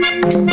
thank you.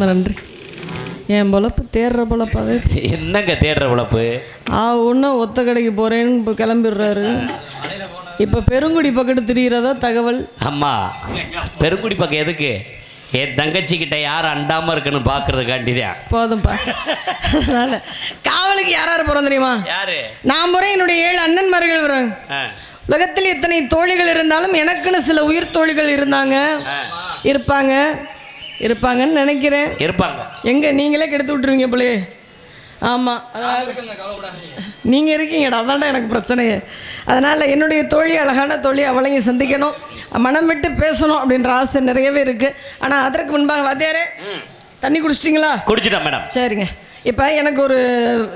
மனமார்ந்த நன்றி. என் பொழப்பு தேடுற பொழப்பாவே என்னங்க தேடுற உழப்பு ஆ ஒன்று ஒத்த கடைக்கு போகிறேன்னு இப்போ கிளம்பிடுறாரு. இப்போ பெருங்குடி பக்கத்து திரிகிறதா தகவல்? அம்மா பெருங்குடி பக்கம் எதுக்கு? என் தங்கச்சி கிட்ட யார் அண்டாம இருக்குன்னு பாக்குறதுக்காண்டி தான் போதும்ப்பா அதனால் காவலுக்கு யார் யார் போகிறோம் தெரியுமா? யாரு? நான் போகிறேன் என்னுடைய ஏழு அண்ணன்மார்கள் வரும் உலகத்தில் எத்தனை தோழிகள் இருந்தாலும் எனக்குன்னு சில உயிர் தோழிகள் இருந்தாங்க இருப்பாங்க. இருப்பாங்கன்னு நினைக்கிறேன். இருப்பாங்க. எங்க நீங்களே கெடுத்து விட்டுருவீங்க போலே. ஆமாம் நீங்கள் இருக்கீங்கடா அதான்டா எனக்கு பிரச்சனையே. அதனால் என்னுடைய தோழி அழகான தோழி அவளையும் சந்திக்கணும். மனம் விட்டு பேசணும் அப்படின்ற ஆசை நிறையவே இருக்குது ஆனால் அதற்கு முன்பாக வாத்தியாரே தண்ணி குடிச்சிட்டிங்களா? குடிச்சிட்டோம் மேடம். சரிங்க. இப்போ எனக்கு ஒரு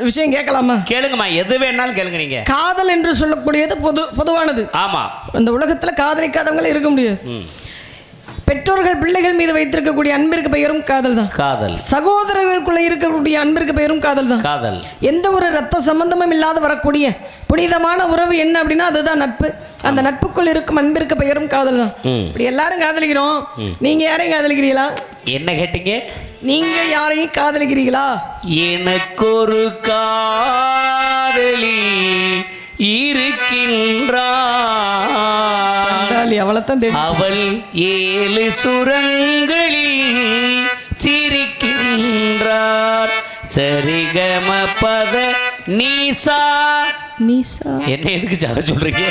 விஷயம் கேட்கலாமா? கேளுங்கம்மா எது வேணாலும் கேளுங்க நீங்க. காதல் என்று சொல்லக்கூடியது பொது பொதுவானது. ஆமா. இந்த உலகத்தில் காதலிக்காதவங்களே இருக்க முடியாது. பெற்றோர்கள் பிள்ளைகள் மீது வைத்திருக்கக்கூடிய அன்பிற்கு பெயரும் காதல் தான் காதல். சகோதரர்களுக்குள்ள இருக்கக்கூடிய அன்பிற்கு பெயரும் காதல் தான் காதல். எந்த ஒரு ரத்த சம்பந்தமும் இல்லாத வரக்கூடிய புனிதமான உறவு என்ன அப்படின்னா அதுதான் நட்பு. அந்த நட்புக்குள் இருக்கும் அன்பிற்கு பெயரும் காதல் தான். இப்படி எல்லாரும் காதலிக்கிறோம். நீங்க யாரையும் காதலிக்கிறீங்களா? என்ன கேட்டீங்க? நீங்க யாரையும் காதலிக்கிறீங்களா? எனக்கொரு காதலி இருக்கின்றார். சண்டாளி அவளைத்தான் தேடி அவள் ஏழு சுரங்களில் சிரிக்கின்றார். சரிகம பத நீசா. நீசா. என்ன எதுக்கு சாக சொல்றீங்க?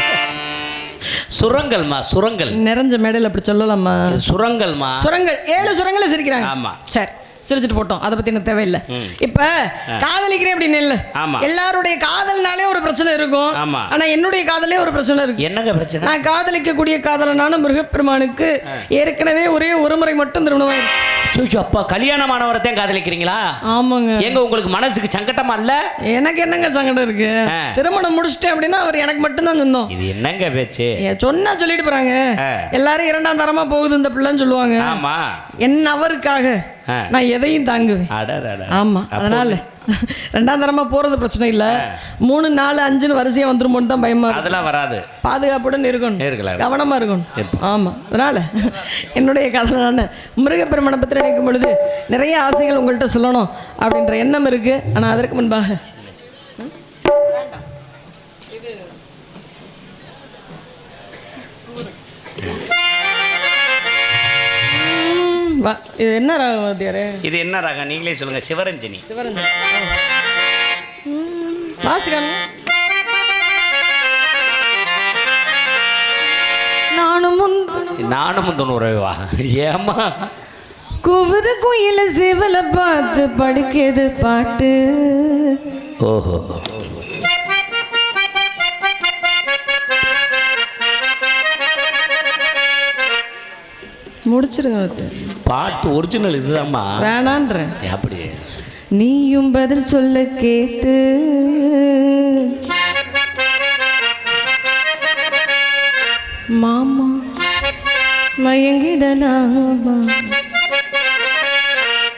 சுரங்கல்மா சுரங்கல் நிறைஞ்ச மேடையில் அப்படி சொல்லலாமா? சுரங்கல்மா சுரங்கள் ஏழு சுரங்களை சிரிக்கிறாங்க. ஆமா. சரி. சிரிச்சிட்டு போட்டோம். அதை பத்தி எனக்கு தேவையில்லை. இப்ப காதலிக்கிறேன் அப்படின்னு இல்ல. எல்லாருடைய காதல்னாலே ஒரு பிரச்சனை இருக்கும். ஆமா. ஆனா என்னுடைய காதலே ஒரு பிரச்சனை இருக்கு. என்னங்க பிரச்சனை? நான் காதலிக்கக்கூடிய காதலனான முருகப்பெருமானுக்கு ஏற்கனவே ஒரே ஒரு முறை மட்டும் திருமணமாயிருச்சு அச்சோ அப்பா கல்யாணமானவரத்தையும் காதலிக்கிறீங்களா? ஆமாங்க. எங்க உங்களுக்கு மனசுக்கு சங்கட்டமா இல்ல? எனக்கு என்னங்க சங்கடம் இருக்கு. திருமணம் முடிச்சிட்டேன் அப்படின்னா அவர் எனக்கு மட்டும்தான் சொந்தம். இது என்னங்க பேச்சு? சொன்னா சொல்லிட்டு போறாங்க. எல்லாரும் இரண்டாம் தரமா போகுது இந்த பிள்ளைன்னு சொல்லுவாங்க. ஆமா. என் அவருக்காக. நான் எதையும் தாங்குவேன். ஆமா அதனால. ரெண்டாம் தரமா போறது பிரச்சனை இல்ல. மூணு நாலு அஞ்சுன்னு வரிசையா வந்துருமோன்னு தான் பயமா அதெல்லாம் வராது. பாதுகாப்புடன் இருக்கணும். இருக்கலாம். கவனமா இருக்கணும். இருப்போம். ஆமா. அதனால என்னுடைய காதலான முருகப்பெருமனை பற்றி நினைக்கும் பொழுது நிறைய ஆசைகள் உங்கள்கிட்ட சொல்லணும் அப்படின்ற எண்ணம் இருக்கு. ஆனா அதற்கு முன்பாக இது என்ன ராகம் வாத்தியாரே? இது என்ன ரகம்? நீங்களே சொல்லுங்க. சிவரஞ்சனி. சிவரஞ்சன். வாசிக்கானுங்க நானும் நானும் தொண்ணூறுவா ஏமா குவர குயில சிவல பார்த்து படிக்கிறது பாட்டு. ஓஹோ. முடிச்சிருங்க. பாட்டு ஒரிஜினல் இதுதாம்மா. வேணான்றேன். அப்படி. நீயும் பதில் சொல்ல கேட்டு. மாமா மயங்கிடலாமா?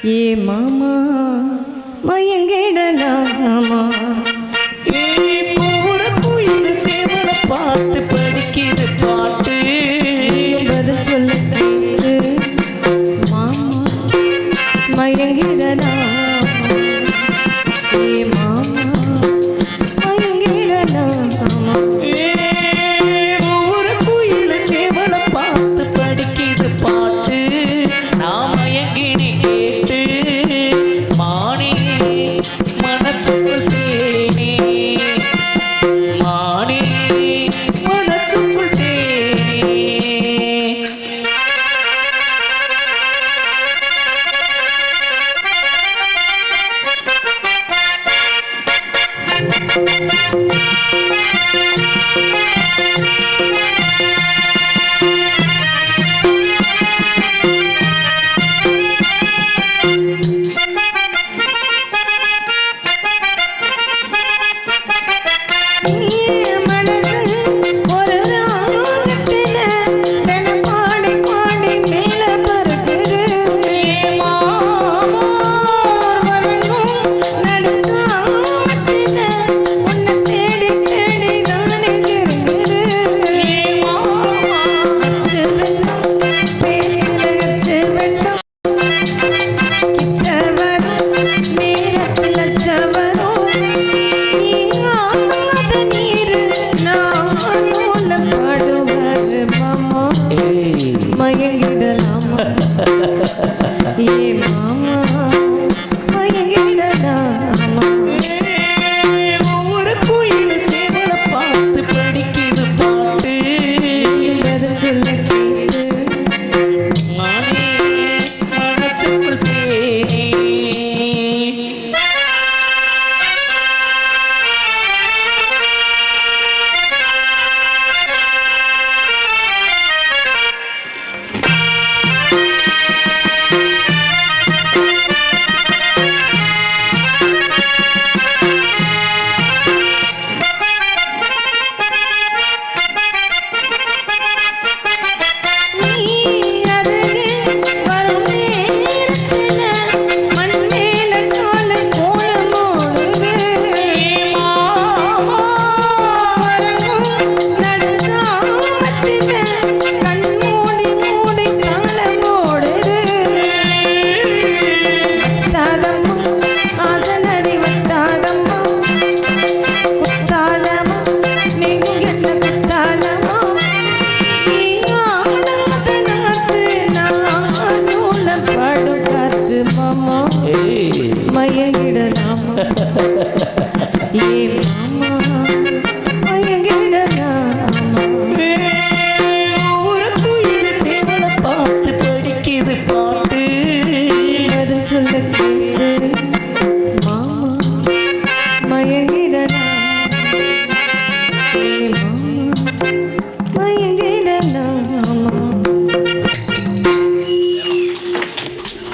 ஏ மாமா மயங்கிடலாமா? பார்த்து 你。夜雨的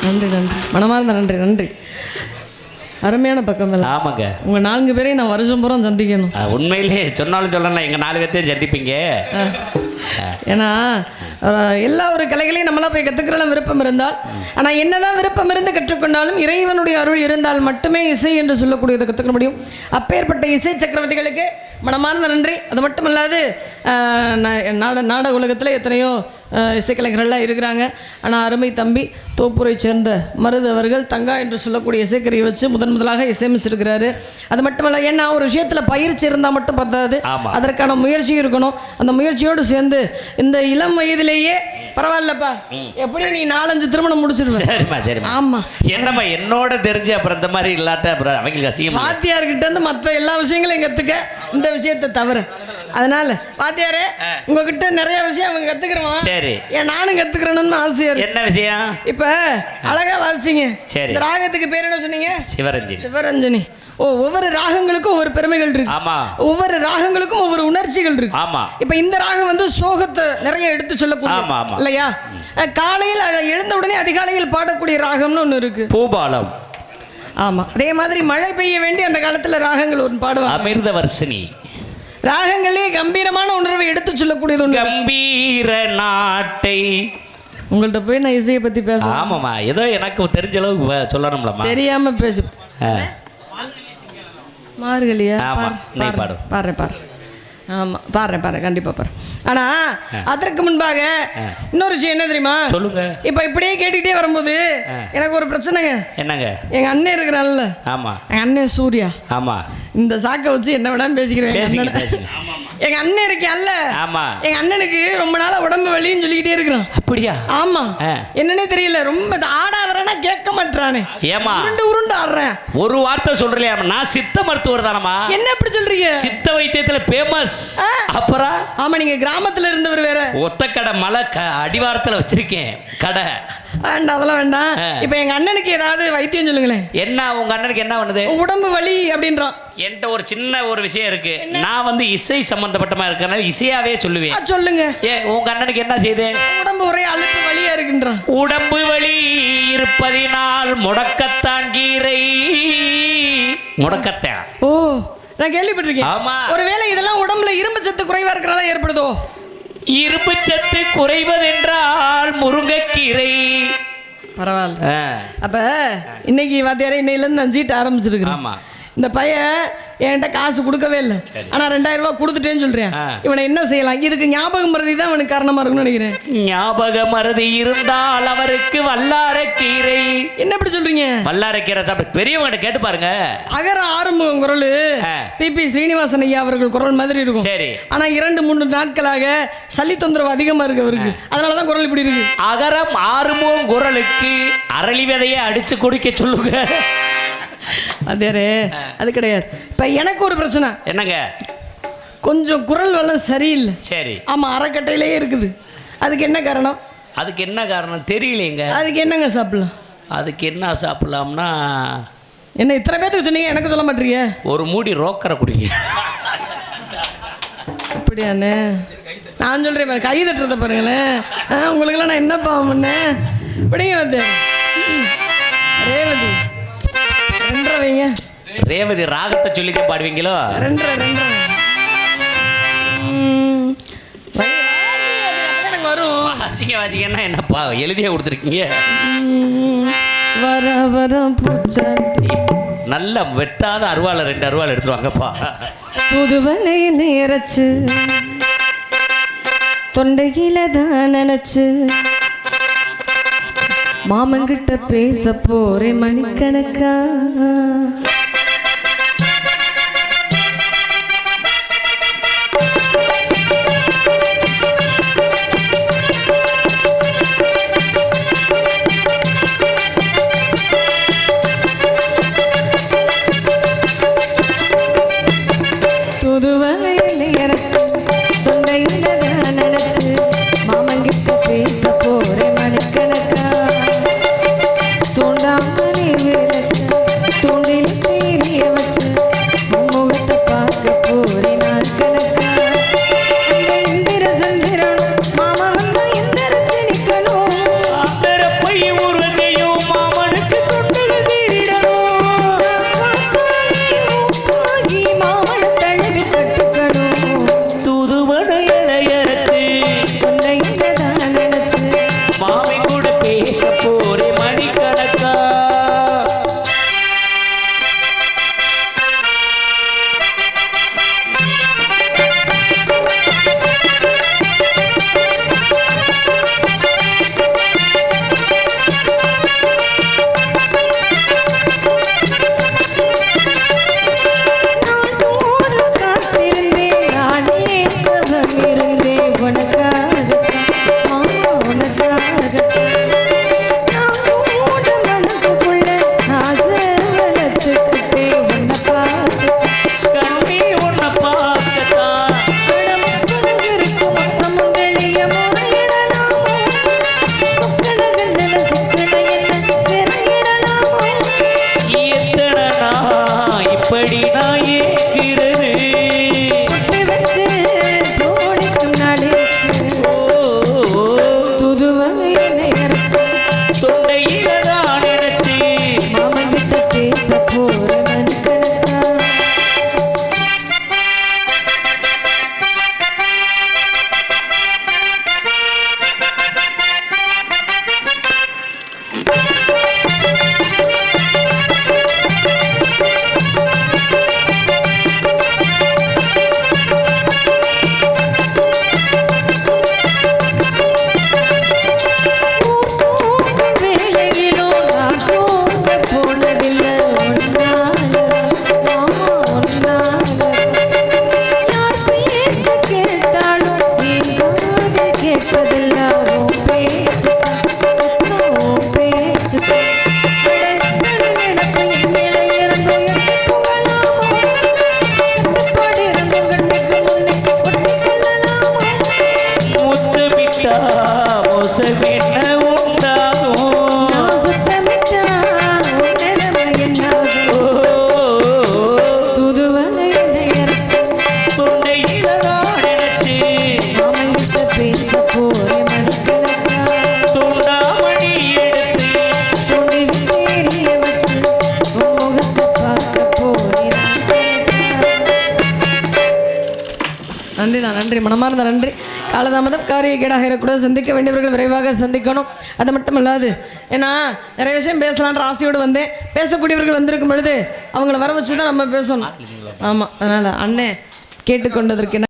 நன்றி நன்றி. மனமார்ந்த நன்றி நன்றி. அருமையான பக்கம் ஆமாங்க. உங்கள் நான்கு பேரையும் நான் வருஷம் பூரா சந்திக்கணும். உண்மையிலே சொன்னாலும் சொல்லலாம் எங்கள் நாலு பேர்த்தையும் சந்திப்பீங்க. ஏன்னா எல்லா ஒரு கலைகளையும் நம்மளாம் போய் கற்றுக்கிறலாம் விருப்பம் இருந்தால் ஆனால் என்னதான் விருப்பம் இருந்து கற்றுக்கொண்டாலும் இறைவனுடைய அருள் இருந்தால் மட்டுமே இசை என்று சொல்லக்கூடியதை கற்றுக்க முடியும். அப்பேற்பட்ட இசை சக்கரவர்த்திகளுக்கு மனமார்ந்த நன்றி. அது மட்டும் இல்லாது நாட நாடக உலகத்தில் எத்தனையோ இசைக்கலைஞர்கள்லாம் இருக்கிறாங்க. ஆனால் அருமை தம்பி தோப்பூரை சேர்ந்த மருது அவர்கள் தங்கா என்று சொல்லக்கூடிய இசைக்கருவியை வச்சு முதன் முதலாக இசையமைச்சிருக்கிறாரு. அது மட்டுமல்ல ஏன்னா ஒரு விஷயத்தில் பயிற்சி இருந்தால் மட்டும் பத்தாது. அதற்கான முயற்சி இருக்கணும். அந்த முயற்சியோடு சேர்ந்து இந்த இளம் வயதிலேயே பரவாயில்லப்பா. எப்படி நீ நாலஞ்சு திருமணம் முடிச்சிருவ. சரிம்மா சரிம்மா. ஆமா. என்னம்மா என்னோட தெரிஞ்சு அப்புறம் இந்த மாதிரி இல்லாட்ட அப்புறம் அவங்களுக்கு அசிங்கம் வாத்தியார்கிட்ட இருந்து மற்ற எல்லா விஷயங்களையும் கத்துக்க இந்த விஷயத்தை தவிர. அதனால வாத்தியாரே உங்ககிட்ட நிறைய விஷயம் அவங்க கத்துக்கிறோம் சரி. ஏன் நானும் கத்துக்கிறேன்னு ஆசையா என்ன விஷயம்? இப்ப அழகா வாசிச்சீங்க சரி. ராகத்துக்கு பேர் என்ன சொன்னீங்க? சிவரஞ்சி சிவரஞ்சனி. ஓ ஒவ்வொரு ராகங்களுக்கும் ஒவ்வொரு பெருமைகள் இருக்கு. ஆமா. ஒவ்வொரு ராகங்களுக்கும் ஒவ்வொரு உணர்ச்சிகள் இருக்கு. ஆமா. இப்ப இந்த ராகம் வந்து சோகத்தை நிறைய எடுத்து சொல்லக்கூடிய. இல்லையா? காலையில் எழுந்த உடனே அதிகாலையில் பாடக்கூடிய ராகம்னு ஒன்று இருக்கு. பூபாலம். ஆமா. அதே மாதிரி மழை பெய்ய வேண்டி அந்த காலத்துல ராகங்கள் ஒன்று பாடுவாங்க. அமிர்த வர்ஷினி ராகங்களே கம்பீரமான உணர்வை எடுத்து சொல்லக்கூடியது ஒன்று கம்பீர நாட்டை. உங்கள்ட்ட போய் நான் இசையை பத்தி பேச ஆமாம்மா ஏதோ எனக்கு தெரிஞ்ச அளவுக்கு சொல்லணும்லம்மா. தெரியாம பேசு. மார்கழியா பாரு, பாரு, பாரு. ஆமா பாடுறேன் பாடுறேன் கண்டிப்பா பாரு ஆனா அதற்கு முன்பாக இன்னொரு விஷயம் என்ன தெரியுமா? சொல்லுங்க. இப்ப இப்படியே கேட்டுக்கிட்டே வரும்போது எனக்கு ஒரு பிரச்சனைங்க. என்னங்க? எங்க அண்ணன் இருக்கிறான்ல. ஆமா. எங்க அண்ணன் சூர்யா. ஆமா. இந்த சாக்கை வச்சு என்ன வேணாலும் பேசிக்கிறேன். எங்க அண்ணனை. அண்ணன் இருக்கேன்ல ஆமா. எங்க அண்ணனுக்கு ரொம்ப நாளா உடம்பு வலின்னு சொல்லிக்கிட்டே இருக்கிறான். அப்படியா? ஆமா. என்னன்னே தெரியல. ரொம்ப ஆடாதரனா கேட்க மாட்டானே ஏமா உருண்டு உருண்டு ஆடுறேன். ஒரு வார்த்தை சொல்றலையா? நான் சித்த மருத்துவர் தானம்மா. என்ன இப்படி சொல்றீங்க? சித்த வைத்தியத்துல ஃபேமஸ். அப்புறம் ஆமா நீங்க கிராமத்துல இருந்தவர் வேற. ஒத்த கடை மலை அடிவாரத்துல வச்சிருக்கேன். கடை. வேண்டாம் அதெல்லாம் வேண்டாம். இப்ப எங்க அண்ணனுக்கு ஏதாவது வைத்தியம் சொல்லுங்களேன். என்ன உங்க அண்ணனுக்கு என்ன பண்ணுது? உடம்பு வலி அப்படின்றான். என்கிட்ட ஒரு சின்ன ஒரு விஷயம் இருக்கு. நான் வந்து இசை சம்பந்தப்பட்டமா இருக்கறனால இசையாவே சொல்லுவேன். சொல்லுங்க. ஏ உங்க அண்ணனுக்கு என்ன செய்யுது உடம்பு ஒரே அழுப்பு வலியா இருக்குன்றான். உடம்பு வலி இருப்பதினால் முடக்கத்தான் கீரை. முடக்கத்தான். ஓ நான் கேள்விப்பட்டிருக்கேன். ஆமா. ஒருவேளை இதெல்லாம் உடம்புல இரும்பு சத்து குறைவா இருக்கிறனால ஏற்படுதோ? இரும்பு சத்து குறைவதென்றால் முருங்கைக்கீரை. பரவாயில்ல. அப்ப இன்னைக்கு வாத்தியாரே இன்னையிலேருந்து நான் சீட்டு ஆரம்பிச்சிருக்கிறேன் ஆமா. இந்த பையன் என்கிட்ட காசு கொடுக்கவே இல்லை. ஆனா ரெண்டாயிரம் ரூபாய் கொடுத்துட்டேன்னு சொல்றேன். இவனை என்ன செய்யலாம்? இதுக்கு ஞாபகம் மறதி தான் அவனுக்கு காரணமா இருக்கும்னு நினைக்கிறேன். ஞாபக மருதி இருந்தால் அவருக்கு வல்லாரக்கீரை என்ன இப்படி சொல்றீங்க? வல்லாரக்கீரை சாப்பிட்டு பெரியவங்கிட்ட கேட்டு பாருங்க. அகர ஆரம்பம் குரல். ஆ. பிபி ஸ்ரீனிவாசன் ஐயா அவர்கள் குரல் மாதிரி இருக்கும். சரி. ஆனா இரண்டு மூன்று நாட்களாக சளி தொந்தரவு அதிகமா இருக்கு அவருக்கு. அதனாலதான் குரல் இப்படி இருக்கு. அகரம் ஆறுமுகம் குரலுக்கு அரளி விதையை அடிச்சு குடிக்க சொல்லுங்க. அதே அது கிடையாது. இப்ப எனக்கு ஒரு பிரச்சனை. என்னங்க? கொஞ்சம் குரல் வளம் சரியில்லை. சரி. ஆமா அறக்கட்டையிலே இருக்குது. அதுக்கு என்ன காரணம்? அதுக்கு என்ன காரணம் தெரியலையேங்க. அதுக்கு என்னங்க சாப்பிடலாம்? அதுக்கு என்ன சாப்பிடலாம்னா என்ன இத்தனை பேத்துக்கு சொன்னீங்க? எனக்கு சொல்ல மாட்டீங்க. ஒரு மூடி ரோக்கரை குடிங்க. அப்படியாண்ணே. நான் சொல்கிறேன் பாரு கை தட்டுறத பாருங்களேன். உங்களுக்கெல்லாம் நான் என்ன பாவம் பண்ணேன் இப்படிங்க வந்து. ரேவதி. ரெண்டரை வைங்க ரேவதி ராகத்தை சொல்லிதான் பாடுவீங்களோ? வாசிங்க வாசிங்கன்னா என்னப்பா எழுதியே கொடுத்துருக்கீங்க. வர வர நல்ல வெட்டாத அருவாளை ரெண்டு அருவாள் எடுத்துருவாங்கப்பா புதுவலை நேரச்சு. தொண்டையில தான் நினைச்சு. மாமங்கிட்ட பேச போறேன் மணிக்கணக்கா. காலதாமதம் காரிய கேடாக கூட சந்திக்க வேண்டியவர்கள் விரைவாக சந்திக்கணும். அது மட்டும் இல்லாது ஏன்னா நிறைய விஷயம் பேசலான்ற ஆசையோடு வந்தேன். பேசக்கூடியவர்கள் வந்திருக்கும் பொழுது அவங்கள வர வச்சு தான் நம்ம பேசணும். ஆமாம் அதனால் அண்ணே கேட்டுக்கொண்டதற்கு